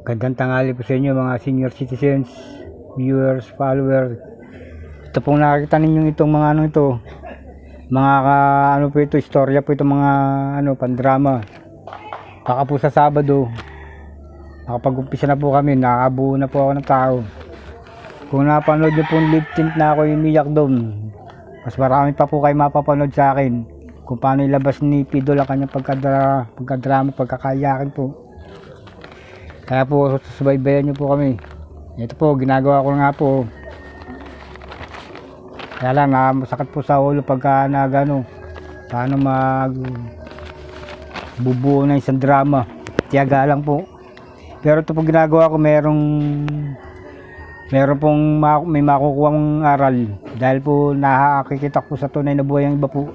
Gandang tanghali po sa inyo mga senior citizens, viewers, followers. Ito pong nakikita ninyo itong mga ano ito. Mga ka, ano po ito, istorya po ito mga ano, pandrama. Baka po sa Sabado, nakapag-umpisa na po kami, nakabuo na po ako ng tao. Kung napanood nyo pong lip tint na ako umiyak doon, mas marami pa po kayo mapapanood sa akin kung paano ilabas ni Pidol ang kanyang pagkadra, pagkadrama, pagkakayakin po. Kaya po, subaybayan nyo po kami. Ito po, ginagawa ko nga po. Kaya lang, ah, masakit po sa ulo pagka nagano, paano mag bubuo ng isang drama. Tiyaga lang po. Pero ito po ginagawa ko, merong meron pong ma- may makukuha aral dahil po nakakikita ko sa tunay na buhay ang iba po.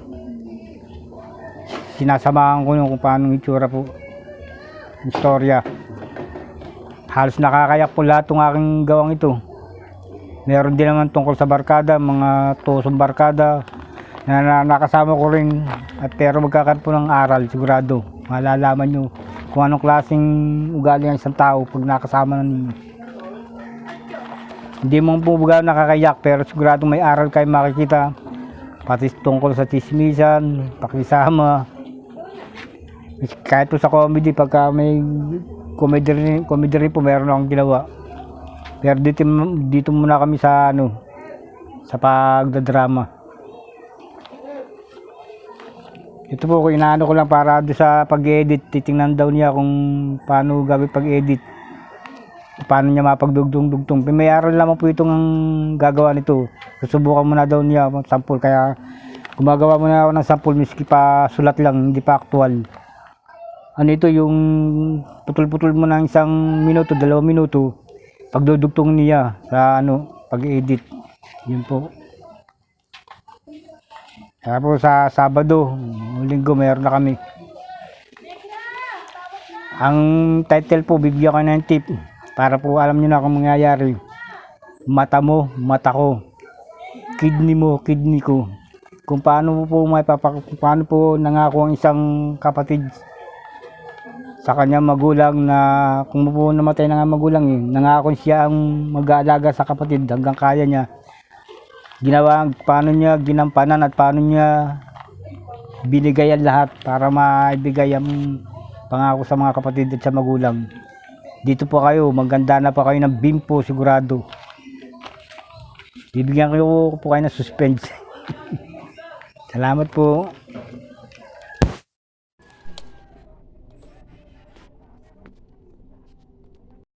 Sinasamahan ko yung kung paano itsura po. Istorya. Halos nakakayak po lahat ng aking gawang ito. Meron din naman tungkol sa barkada, mga tusong barkada na, na nakasama ko rin at pero magkakaroon po ng aral sigurado. Malalaman nyo kung anong klaseng ugali ng isang tao pag nakasama na ninyo. Hindi mo po baga nakakayak pero sigurado may aral kayo makikita. Pati tungkol sa tismisan, pakisama. Kahit po sa comedy, pagka may comedy rin, comedy rin po meron akong ginawa. Pero dito, dito muna kami sa ano, sa pagdadrama. Ito po, kung inaano ko lang para doon sa pag-edit, titingnan daw niya kung paano gawin pag-edit. Paano niya mapagdugtong-dugtong. May aral naman po itong ang gagawa nito. Susubukan muna daw niya sample. Kaya gumagawa muna ako ng sample miski pa sulat lang, hindi pa aktual. Ano ito yung putol-putol mo ng isang minuto, dalawang minuto. Pagdudugtong niya sa ano, pag-edit. Yun po. Po sa Sabado, linggo meron na kami. Ang title po, bibigyan ko ng tip para po alam niyo na kung mangyayari. Mata mo, mata ko. Kidney mo, kidney ko. Kung paano po may papak paano po nangako ang isang kapatid sa kanyang magulang na kung po namatay na nga magulang eh, nangako siya ang mag-aalaga sa kapatid hanggang kaya niya ginawa paano niya ginampanan at paano niya binigay ang lahat para maibigay ang pangako sa mga kapatid at sa magulang. Dito po kayo, maganda na pa kayo ng bimpo sigurado. Bibigyan ko po kayo ng suspense. Salamat po.